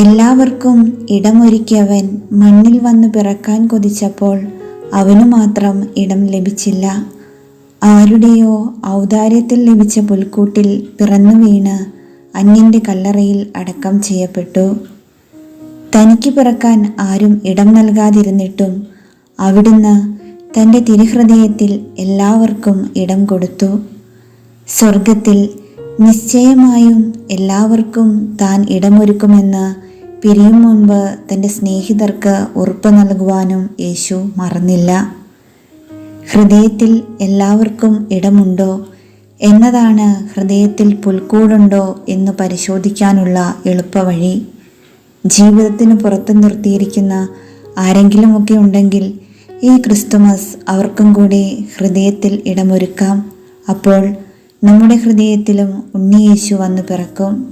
എല്ലാവർക്കും ഇടമൊരുക്കിയവൻ മണ്ണിൽ വന്ന് പിറക്കാൻ കൊതിച്ചപ്പോൾ അവനു മാത്രം ഇടം ലഭിച്ചില്ല. ആരുടെയോ ഔദാര്യത്തിൽ ലഭിച്ച പുൽക്കൂട്ടിൽ പിറന്നു വീണ് അന്യന്റെ കല്ലറയിൽ അടക്കം ചെയ്യപ്പെട്ടു. തനിക്ക് പിറക്കാൻ ആരും ഇടം നൽകാതിരുന്നിട്ടും അവിടുന്ന് തന്റെ തിരുഹൃദയത്തിൽ എല്ലാവർക്കും ഇടം കൊടുത്തു. സ്വർഗത്തിൽ നിശ്ചയമായും എല്ലാവർക്കും താൻ ഇടമൊരുക്കുമെന്ന് പിരിയും മുൻപ് തന്റെ സ്നേഹിതർക്ക് ഉറപ്പ് നൽകുവാനും യേശു മറന്നില്ല. ഹൃദയത്തിൽ എല്ലാവർക്കും ഇടമുണ്ടോ? എന്നതാണ് ഹൃദയത്തിൽ പുൽക്കൂടുണ്ടോ എന്ന് പരിശോധിക്കാനുള്ള എളുപ്പവഴി. ജീവിതത്തിന് പുറത്തു നിർത്തിയിരിക്കുന്ന ആരെങ്കിലുമൊക്കെ ഉണ്ടെങ്കിൽ ഈ ക്രിസ്തുമസ് അവർക്കും കൂടി ഹൃദയത്തിൽ ഇടമൊരുക്കാം. അപ്പോൾ നമ്മുടെ ഹൃദയത്തിലും ഉണ്ണിയേശു വന്നു പിറക്കും.